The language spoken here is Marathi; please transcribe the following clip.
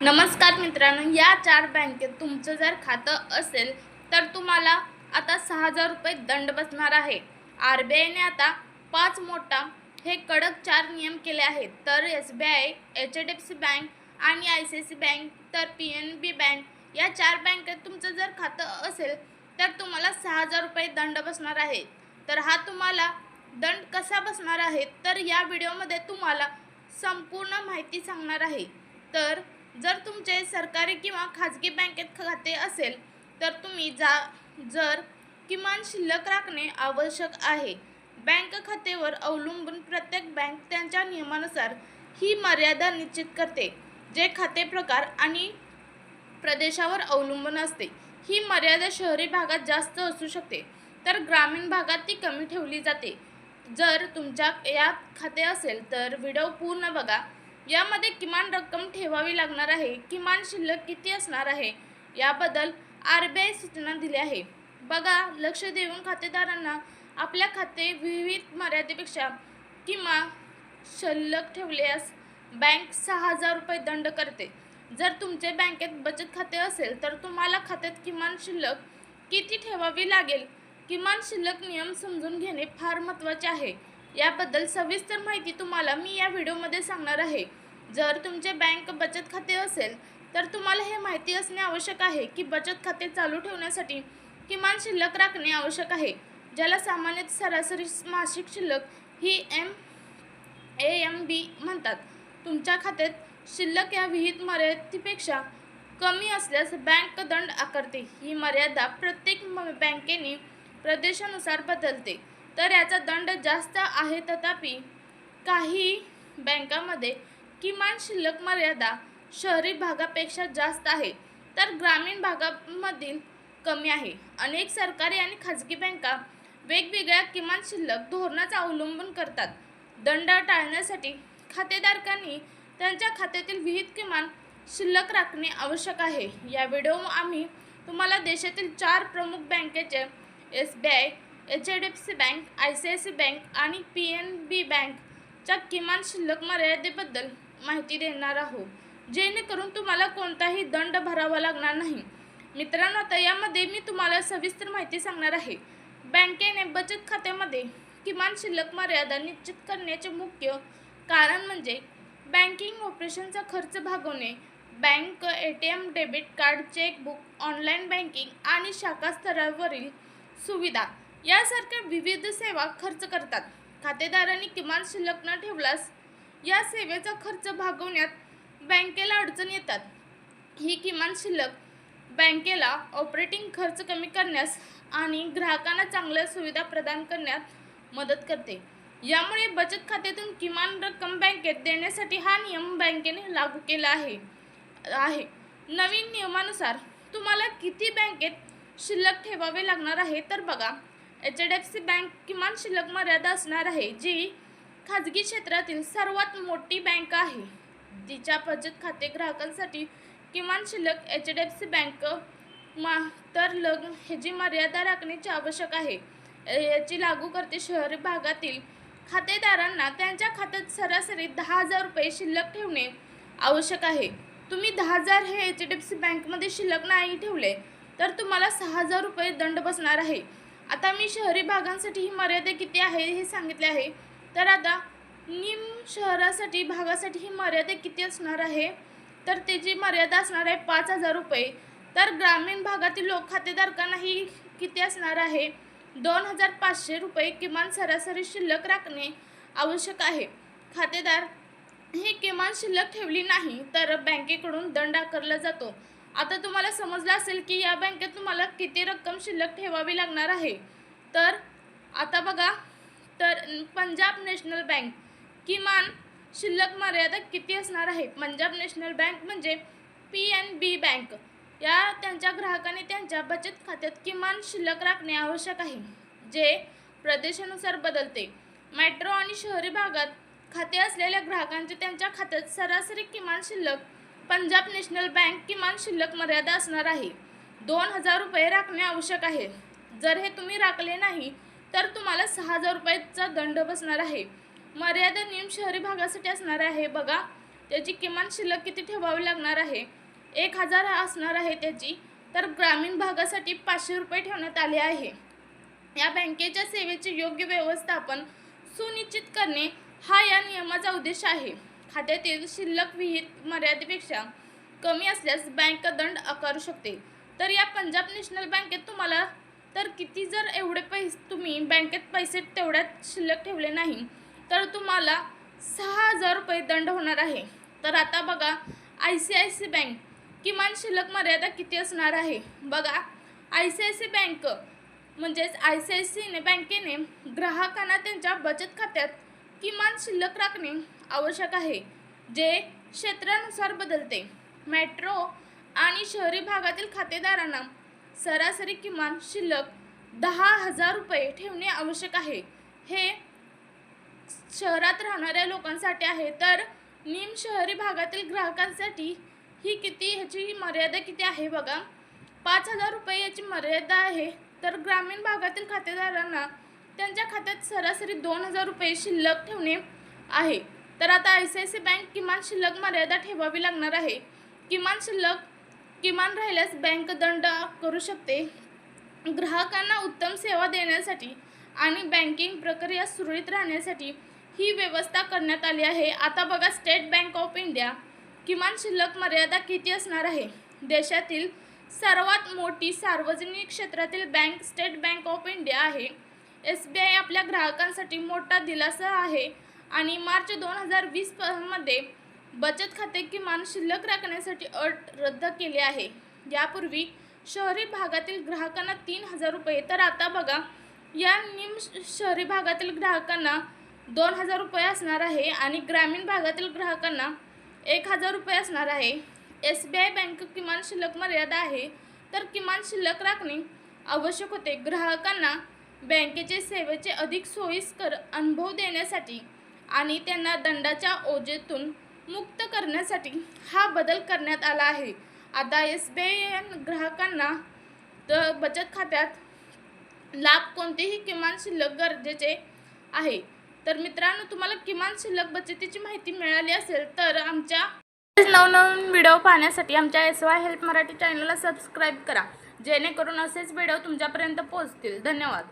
नमस्कार मित्रांनो या चार बँकेत तुमचं जर खातं असेल तर तुम्हाला आता सहा हजार रुपये दंड बसणार आहे. आर बी आयने आता पाच मोठा हे कडक चार नियम केले आहेत. तर S B I H D F C bank आणि I C I C bank तर पी एन बी बँक या चार बँकेत तुमचं जर खातं असेल तर तुम्हाला सहा हजार रुपये दंड बसणार आहे. तर हा तुम्हाला दंड कसा बसणार आहे तर या व्हिडिओमध्ये तुम्हाला संपूर्ण माहिती सांगणार आहे. तर जर तुमचे सरकारी किंवा खाजगी बँकेत खाते असेल तर तुम्ही जा जर किमान शिल्लक राखणे आवश्यक आहे. बँक खातेवर अवलंबून प्रत्येक बँक त्यांच्या नियमानुसार ही मर्यादा निश्चित करते जे खाते प्रकार आणि प्रदेशावर अवलंबून असते. ही मर्यादा शहरी भागात जास्त असू शकते तर ग्रामीण भागात ती कमी ठेवली जाते. जर तुमच्या या खाते असेल तर व्हिडिओ पूर्ण बघा. यामध्ये किमान रक्कम ठेवावी लागणार आहे. किमान शिल्लक किती असणार आहे? याबद्दल आर बी आय सूचना दिल्या आहे. बघा लक्ष देऊन खातेदारांना आपल्या खाते विविध मर्यादेपेक्षा किमान शिल्लक ठेवल्यास बँक सहा हजार रुपये दंड करते. जर तुमचे बँकेत बचत खाते असेल तर तुम्हाला खात्यात किमान शिल्लक किती ठेवावी लागेल? किमान शिल्लक नियम समजून घेणे फार महत्त्वाचे आहे. याबद्दल सविस्तर माहिती तुम्हाला मी या व्हिडिओमध्ये सांगणार आहे. जर तुमचे बँक बचत खाते असेल तर तुम्हाला हे माहिती असणे आवश्यक आहे की बचत खाते चालू ठेवण्यासाठी किमान शिल्लक राखणे आवश्यक आहे ज्याला सामान्यतः सरासरी मासिक शिल्लक ही एम ए एम बी म्हणतात. तुमच्या खात्यात शिल्लक या विहित मर्यादेपेक्षा कमी असल्यास बँक दंड आकारते. ही मर्यादा प्रत्येक बँकेने प्रदेशानुसार बदलते. तर याचा दंड जास्त आहे तथापि काही बँकामध्ये किमान शिल्लक मर्यादा शहरी भागापेक्षा जास्त आहे. तर ग्रामीण भागामधील कमी आहे. अनेक सरकारी आणि खाजगी बँका वेगवेगळ्या किमान शिल्लक धोरणाचा अवलंबन करतात. दंड टाळण्यासाठी खातेधारकांनी त्यांच्या खात्यातील विहित किमान शिल्लक राखणे आवश्यक आहे. या व्हिडिओ आम्ही तुम्हाला देशातील चार प्रमुख बँकेचे S B I H D F C bank I C I C bank आणि पी एन बी बँकच्या किमान शिल्लक मर्यादेबद्दल माहिती देणार आहोत. जेणेकरून तुम्हाला कोणताही दंड भरावा लागणार नाही. मित्रांनो आता यामध्ये मी तुम्हाला सविस्तर माहिती सांगणार आहे. बँकेने बचत खात्यामध्ये किमान शिल्लक मर्यादा निश्चित करण्याचे मुख्य कारण म्हणजे बँकिंग ऑपरेशनचा खर्च भागवणे bank A T M debit card chequebook online banking आणि शाखा स्तरावरील सुविधा. यासारख्या विविध सेवा खर्च करतात. खातेदारांनी किमान शिल्लक न ठेवल्यास या सेवेचा खर्च भागवण्यात बँकेला अडचण येतात. ही किमान शिल्लक बँकेला ऑपरेटिंग खर्च कमी करण्यास आणि ग्राहकांना चांगल्या सुविधा प्रदान करण्यात मदत करते. यामुळे बचत खात्यातून किमान रक्कम बँकेत देण्यासाठी हा नियम बँकेने लागू केला आहे. आहे. नवीन नियमानुसार तुम्हाला किती बँकेत शिल्लक ठेवावे लागणार आहे तर बघा H D F C bank किमान शिल्लक मर्यादा असणार आहे जी खाजगी क्षेत्रातील सर्वात मोठी बँक आहे. तिच्या बचत खाते ग्राहकांसाठी किमान शिल्लक H D F C bank मा तर लग ह्याची मर्यादा राखण्याची आवश्यक आहे याची लागू करते शहरी भागातील खातेदारांना त्यांच्या खात्यात सरासरी दहा हजार रुपये शिल्लक ठेवणे आवश्यक आहे. तुम्ही दहा हजार हे एच डी एफ सी बँकमध्ये शिल्लक नाही ठेवले तर तुम्हाला सहा हजार रुपये दंड बसणार आहे. आता मी शहरी भागांसाठी ही मर्यादा किती आहे हे सांगितले आहे. तर आता निम शहरासाठी भागासाठी ही मर्यादा किती असणार आहे? तर त्याची मर्यादा असणार आहे पाच हजार रुपये. तर ग्रामीण भागातील लोक खातेधारकांना ही किती असणार आहे? दोन हजार पाचशे रुपये किमान सरासरी शिल्लक राखणे आवश्यक आहे. खातेदार ही किमान शिल्लक ठेवली नाही तर बँकेकडून दंड आकारला जातो. आता तुम्हाला समजलं असेल की या बँकेत तुम्हाला किती रक्कम शिल्लक ठेवावी लागणार आहे. तर आता बघा तर पंजाब नॅशनल बँक किमान शिल्लक मर्यादा किती असणार आहे? पंजाब नॅशनल बँक म्हणजे पी एन बी बँक. या त्यांच्या ग्राहकाने त्यांच्या बचत खात्यात किमान शिल्लक राखणे आवश्यक आहे जे प्रदेशानुसार बदलते. मेट्रो आणि शहरी भागात खाते असलेल्या ग्राहकांचे त्यांच्या खात्यात सरासरी किमान शिल्लक पंजाब नॅशनल बँक किमान शिल्लक मर्यादा असणार आहे. दोन हजार रुपये राखणे आवश्यक आहे. जर हे तुम्ही राखले नाही तर तुम्हाला सहा हजार रुपयाचा दंड बसणार आहे. मर्यादा नियम शहरी भागासाठी असणार आहे बघा. त्याची किमान शिल्लक किती ठेवावी लागणार आहे? एक हजार असणार आहे त्याची. तर ग्रामीण भागासाठी पाचशे रुपये ठेवण्यात आले आहे. या बँकेच्या सेवेचे योग्य व्यवस्थापन सुनिश्चित करणे हा या नियमाचा उद्देश आहे. खात्यातील शिल्लक विहित मर्यादेपेक्षा कमी असल्यास बँक दंड आकारू शकते. तर या पंजाब नॅशनल बँकेत तुम्हाला तर किती जर एवढे पैसे तुम्ही बँकेत पैसे तेवढ्यात शिल्लक ठेवले नाही तर तुम्हाला सहा हजार रुपये दंड होणार आहे. तर आता बघा I C I C bank किमान शिल्लक मर्यादा किती असणार आहे? बघा I C I C bank म्हणजेच आय सी आय सीने बँकेने ग्राहकांना त्यांच्या बचत खात्यात किमान शिल्लक राखणे आवश्यक आहे जे क्षेत्रानुसार बदलते. मेट्रो आणि शहरी भागातील खातेदारांना सरासरी किमान शिल्लक दहा हजार रुपये ठेवणे आवश्यक आहे. हे शहरात राहणाऱ्या लोकांसाठी आहे. तर निम शहरी भागातील ग्राहकांसाठी ही किती ह्याची मर्यादा किती आहे बघा. पाच हजार रुपये याची मर्यादा आहे. तर ग्रामीण भागातील खातेदारांना त्यांच्या खात्यात सरासरी दोन हजार रुपये शिल्लक ठेवणे आहे. तर आता I C I C bank किमान शिल्लक मर्यादा ठेवावी लागणार आहे. किमान शिल्लक किमान राहिल्यास बँक दंड करू शकते. ग्राहकांना उत्तम सेवा देण्यासाठी आणि बँकिंग प्रक्रिया सुरळीत राहण्यासाठी ही व्यवस्था करण्यात आली आहे. आता बघा स्टेट बँक ऑफ इंडिया किमान शिल्लक मर्यादा किती असणार आहे? देशातील सर्वात मोठी सार्वजनिक क्षेत्रातील bank state bank of India आहे. एस बी आय आपल्या ग्राहकांसाठी मोठा दिलासा आहे. आणि मार्च दोन हजार वीसमध्ये बचत खाते किमान शिल्लक राखण्यासाठी अट रद्द केली आहे. यापूर्वी शहरी भागातील ग्राहकांना तीन हजार रुपये तर आता बघा या निम शहरी भागातील ग्राहकांना दोन हजार रुपये असणार आहे आणि ग्रामीण भागातील ग्राहकांना एक हजार रुपये असणार आहे. एस बी आय बँक किमान शिल्लक मर्यादा आहे तर किमान शिल्लक राखणे आवश्यक होते. ग्राहकांना बँकेचे सेवेचे अधिक सोयीस्कर अनुभव देण्यासाठी आणि त्यांना दंडाच्या ओझेतून मुक्त करण्यासाठी हा बदल करण्यात आला आहे. आता एस बी आय ग्राहकांना तर बचत खात्यात लाभ कोणतेही किमान शिल्लक गरजेचे आहे. तर मित्रांनो तुम्हाला किमान शिल्लक बचतीची माहिती मिळाली असेल तर आमच्या नवनवीन व्हिडिओ पाहण्यासाठी आमच्या एस वाय हेल्प मराठी चॅनलला सबस्क्राईब करा. जेणेकरून असेच व्हिडिओ तुमच्यापर्यंत पोहोचतील. धन्यवाद.